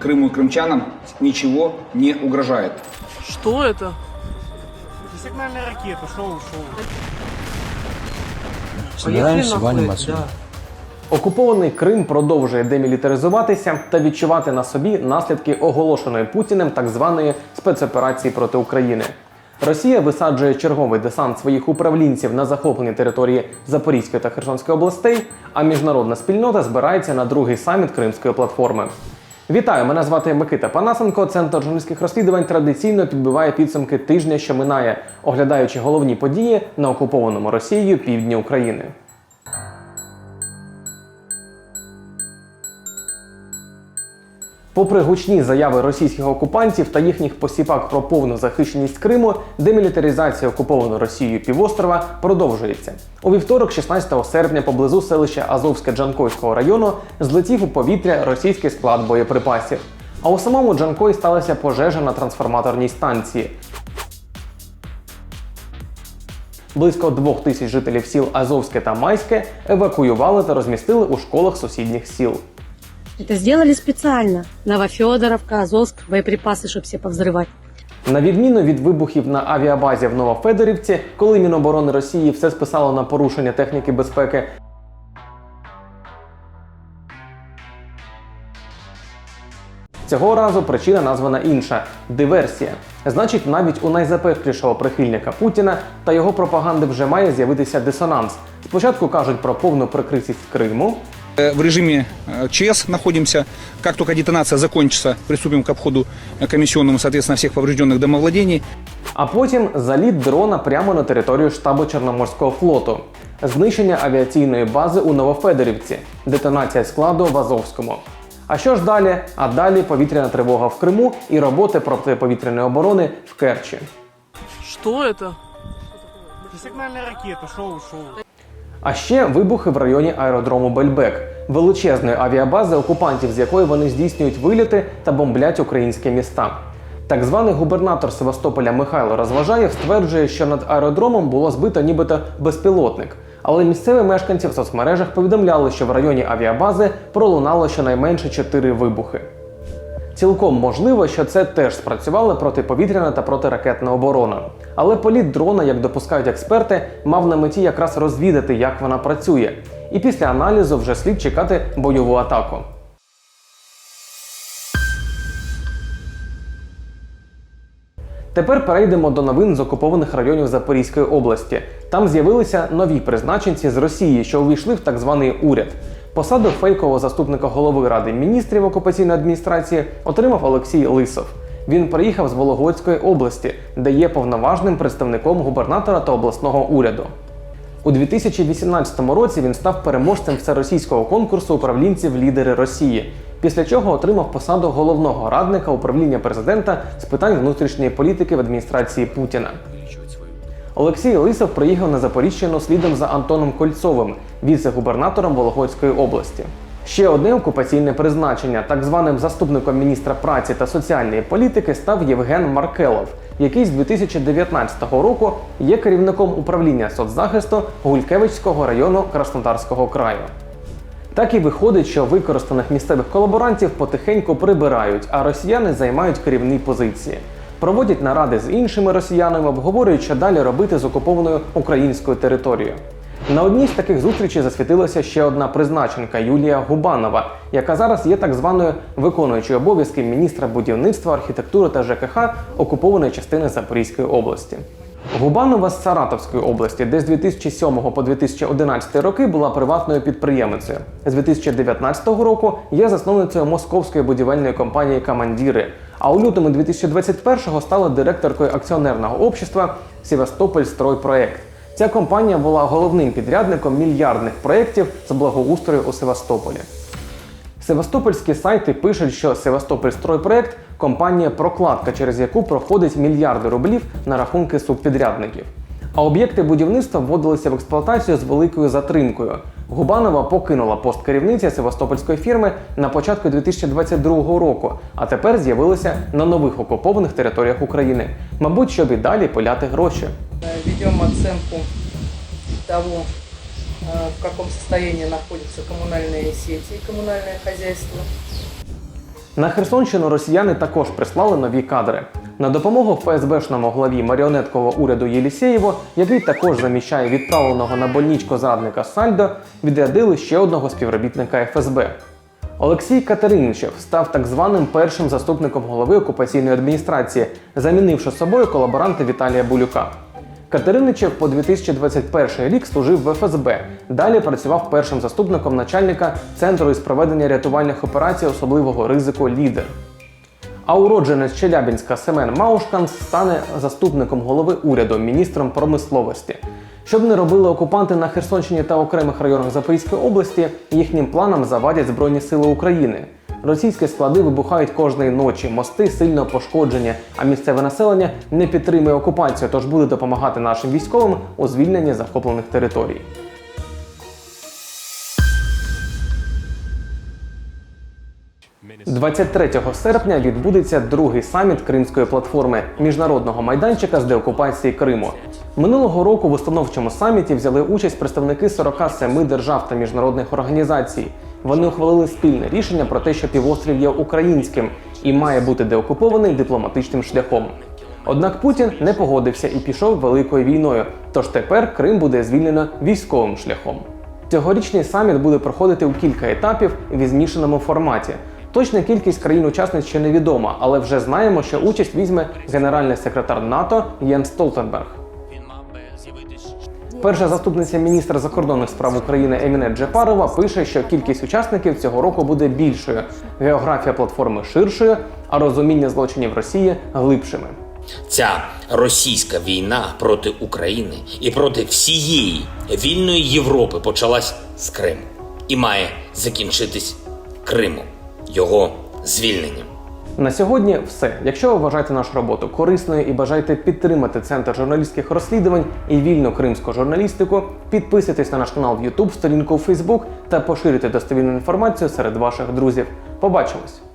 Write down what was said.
Крыму и крымчанам ничего не угрожает. Что это? Сигнальная ракета, шоу, шоу. Собираемся, валим отсюда. Окупований Крим продовжує демілітаризуватися та відчувати на собі наслідки оголошеної Путіним так званої спецоперації проти України. Росія висаджує черговий десант своїх управлінців на захоплені території Запорізької та Херсонської областей, а міжнародна спільнота збирається на другий саміт Кримської платформи. Вітаю! Мене звати Микита Панасенко. Центр журналістських розслідувань традиційно підбиває підсумки тижня, що минає, оглядаючи головні події на окупованому Росією півдні України. Попри гучні заяви російських окупантів та їхніх посіпак про повну захищеність Криму, демілітаризація окупованого Росією півострова продовжується. У вівторок, 16 серпня, поблизу селища Азовське Джанкойського району злетів у повітря російський склад боєприпасів. А у самому Джанкої сталася пожежа на трансформаторній станції. Близько двох тисяч жителів сіл Азовське та Майське евакуювали та розмістили у школах сусідніх сіл. Это сделали специально. Новофедоровка, Азовск, боеприпасы, чтобы все повзрывать. На відміну від вибухів на авіабазі в Новофедорівці, коли Міноборони Росії все списало на порушення техніки безпеки. Цього разу причина названа інша диверсія. Значить, навіть у найзапеклішого прихильника Путіна та його пропаганди вже має з'явитися дисонанс. Спочатку кажуть про повну прикритість Криму, Э, В режиме э, ЧС находимся. Как только детонация закончится, приступим к обходу э, комиссионному, соответственно, всех поврежденных домовладений. А потім заліт дрона прямо на територію штабу Чорноморського флоту, знищення авіаційної бази у Новофедорівці, детонація складу в Азовському. А що ж далі? А далі повітряна тривога в Криму і роботи протиповітряної оборони в Керчі. Что это? Сигнальная ракета, шоу, шоу. А ще вибухи в районі аеродрому Бельбек, величезної авіабази окупантів, з якої вони здійснюють виліти та бомблять українські міста. Так званий губернатор Севастополя Михайло Розважаєв стверджує, що над аеродромом було збито нібито безпілотник. Але місцеві мешканці в соцмережах повідомляли, що в районі авіабази пролунало щонайменше чотири вибухи. Цілком можливо, що це теж спрацювала протиповітряна та протиракетна оборона. Але політ дрона, як допускають експерти, мав на меті якраз розвідати, як вона працює. І після аналізу вже слід чекати бойову атаку. Тепер перейдемо до новин з окупованих районів Запорізької області. Там з'явилися нові призначенці з Росії, що увійшли в так званий уряд. Посаду фейкового заступника голови ради міністрів окупаційної адміністрації отримав Олексій Лисов. Він приїхав з Вологодської області, де є повноважним представником губернатора та обласного уряду. У 2018 році він став переможцем всеросійського конкурсу управлінців лідери Росії, після чого отримав посаду головного радника управління президента з питань внутрішньої політики в адміністрації Путіна. Олексій Лисов приїхав на Запоріжчину слідом за Антоном Кольцовим, віце-губернатором Вологодської області. Ще одне окупаційне призначення, так званим заступником міністра праці та соціальної політики, став Євген Маркелов, який з 2019 року є керівником управління соцзахисту Гулькевичського району Краснодарського краю. Так і виходить, що використаних місцевих колаборантів потихеньку прибирають, а росіяни займають керівні позиції. Проводять наради з іншими росіянами, обговорюють, що далі робити з окупованою українською територією. На одній з таких зустрічей засвітилася ще одна призначенка Юлія Губанова, яка зараз є так званою виконуючою обов'язки міністра будівництва, архітектури та ЖКХ окупованої частини Запорізької області. Губанова з Саратовської області, де з 2007 по 2011 роки була приватною підприємицею. З 2019 року є засновницею московської будівельної компанії Камандіри. А у лютому 2021-го стала директоркою акціонерного общества Севастополь Стройпроект. Ця компанія була головним підрядником мільярдних проєктів з благоустрою у Севастополі. Севастопольські сайти пишуть, що Севастополь стройпроект компанія прокладка, через яку проходить мільярди рублів на рахунки субпідрядників. А об'єкти будівництва вводилися в експлуатацію з великою затримкою. Губанова покинула пост керівниці Севастопольської фірми на початку 2022 року, а тепер з'явилася на нових окупованих територіях України. Мабуть, щоб і далі пиляти гроші. ведем оценку того, э, в каком состоянии находятся коммунальные сети и коммунальное хозяйство. На Херсонщину росіяни також прислали нові кадри. На допомогу ФСБшному главі маріонеткового уряду Єлісєєву, який також заміщає відправленого на больничку зрадника Сальдо, відрядили ще одного співробітника ФСБ. Олексій Катериничев став так званим першим заступником голови окупаційної адміністрації, замінивши собою колаборанта Віталія Булюка. Катериничев по 2021 рік служив в ФСБ. Далі працював першим заступником начальника Центру із проведення рятувальних операцій особливого ризику Лідер. А уродженець Челябінська Семен Маушкан стане заступником голови уряду, міністром промисловості. Щоб не робили окупанти на Херсонщині та окремих районах Запорізької області, їхнім планам завадять Збройні Сили України. Російські склади вибухають кожної ночі, мости сильно пошкоджені, а місцеве населення не підтримує окупацію, тож буде допомагати нашим військовим у звільненні захоплених територій. – 23 серпня відбудеться другий саміт Кримської платформи міжнародного майданчика з деокупації Криму. Минулого року в установчому саміті взяли участь представники 47 держав та міжнародних організацій. Вони ухвалили спільне рішення про те, що півострів є українським і має бути деокупований дипломатичним шляхом. Однак Путін не погодився і пішов великою війною. Тож тепер Крим буде звільнено військовим шляхом. Цьогорічний саміт буде проходити у кілька етапів в змішаному форматі. Точна кількість країн-учасниць ще невідома, але вже знаємо, що участь візьме генеральний секретар НАТО Єн Столтенберг. Перша заступниця міністра закордонних справ України Еміне Джепарова пише, що кількість учасників цього року буде більшою, географія платформи ширшою, а розуміння злочинів Росії глибшими. Ця російська війна проти України і проти всієї вільної Європи почалась з Криму і має закінчитись Кримом, його звільненням. На сьогодні все. Якщо ви вважаєте нашу роботу корисною і бажаєте підтримати центр журналістських розслідувань і вільну кримську журналістику, підписуйтесь на наш канал в YouTube, сторінку у Facebook та поширюйте достовірну інформацію серед ваших друзів. Побачимось!